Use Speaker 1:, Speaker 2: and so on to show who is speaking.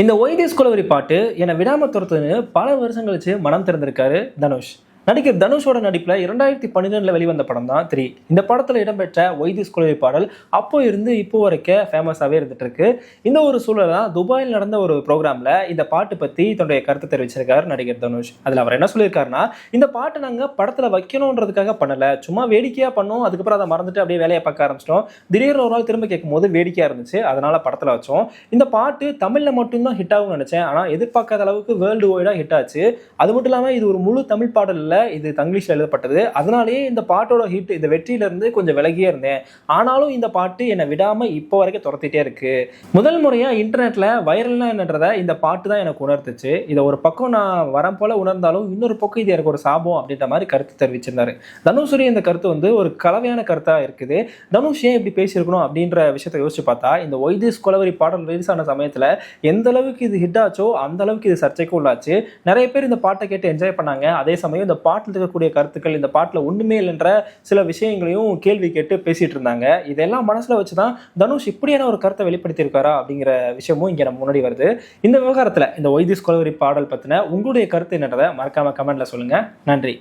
Speaker 1: இந்த ஒய்தேஸ் குலவரி பாட்டு என்னை விடாம துரத்துன்னு பல வருஷம் கழிச்சு மனம் திறந்திருக்காரு தனுஷ். நடிகர் தனுஷோட நடிப்பில் இரண்டாயிரத்தி பன்னிரெண்டில் வெளிவந்த படம் தான் த்ரீ இந்த படத்தில் இடம்பெற்ற ஒய்தீஸ் குலவை பாடல் அப்போ இருந்து இப்போ வரைக்கும் ஃபேமஸாகவே இருந்துட்டு இருக்கு. இந்த ஒரு சூழல் தான் துபாயில் நடந்த ஒரு ப்ரோக்ராம்ல இந்த பாட்டு பற்றி தன்னுடைய கருத்தை தெரிவிச்சிருக்காரு நடிகர் தனுஷ். அதில் அவர் என்ன சொல்லியிருக்காருன்னா இந்த பாட்டு நாங்கள் படத்தில் வைக்கணுன்றதுக்காக பண்ணலை. சும்மா வேடிக்கையாக பண்ணோம் அதுக்கப்புறம் அதை மறந்துட்டு அப்படியே வேலையை பார்க்க ஆரம்பிச்சிட்டோம். திடீர்னு ஒரு நாள் திரும்ப கேட்கும் போது இருந்துச்சு அதனால் படத்தில் வச்சோம். இந்த பாட்டு தமிழில் மட்டும்தான் ஹிட் ஆகும்னு நினச்சேன். ஆனால் எதிர்பார்க்காத அளவுக்கு வேர்ல்டு வைடாக ஹிட் ஆச்சு. அது மட்டும் இல்லாமல் இது ஒரு முழு தமிழ் பாடல் இது தங்கிலீஷில் எழுதப்பட்டது. அதனாலேயே இந்த பாட்டோட ஹிட் இந்த வெற்றியிலிருந்து கொஞ்சம் விலகியே இருந்தேன். ஆனாலும் இந்த பாட்டு என்னை விடாமல் இப்போ வரைக்கும் துரத்திட்டே இருக்கு. முதல் முறையாக இன்டர்நெட்டில் வைரல்னா என்னன்றத இந்த பாட்டு தான் எனக்கு உணர்த்துச்சு. இதை ஒரு பக்கம் நான் வரம் போல உணர்ந்தாலும் இன்னொரு பக்கம் இது எனக்கு ஒரு சாபம் அப்படின்ற மாதிரி கருத்து தெரிவிச்சிருந்தாரு. தனுஷுரி இந்த கருத்து வந்து ஒரு கலவையான கருத்தாக இருக்குது. தனுஷ் ஏன் இப்படி பேசியிருக்கணும் அப்படின்ற விஷயத்த யோசிச்சு பார்த்தா இந்த ஒய்திஸ் குலவரி பாடல் ரிலீஸ் ஆன சமயத்தில் எந்த அளவுக்கு இது ஹிட் ஆச்சோ அந்த அளவுக்கு இது சர்ச்சைக்கு உள்ளாச்சு. நிறைய பேர் இந்த பாட்டை கேட்டு என்ஜாய் பண்ணாங்க. அதே சமயம் இந்த பாட்டில் இருக்கக்கூடிய கருத்துக்கள் இந்த பாட்டில் ஒண்ணுமே இல்லைன்ற சில விஷயங்களையும் கேள்வி கேட்டு பேசிட்டு இருந்தாங்க. இதெல்லாம் மனசுல வச்சுதான் தனுஷ் இப்படியான ஒரு கருத்தை வெளிப்படுத்தியிருக்காரா அப்படிங்கிற விஷயமும் இங்க நம்ம முன்னாடி வருது. இந்த விவகாரத்துல இந்த ஒய்திஸ் கொலவரி பாடல் பத்தின உங்களுடைய கருத்து என்னன்றதை மறக்காம கமெண்ட்ல சொல்லுங்க. நன்றி.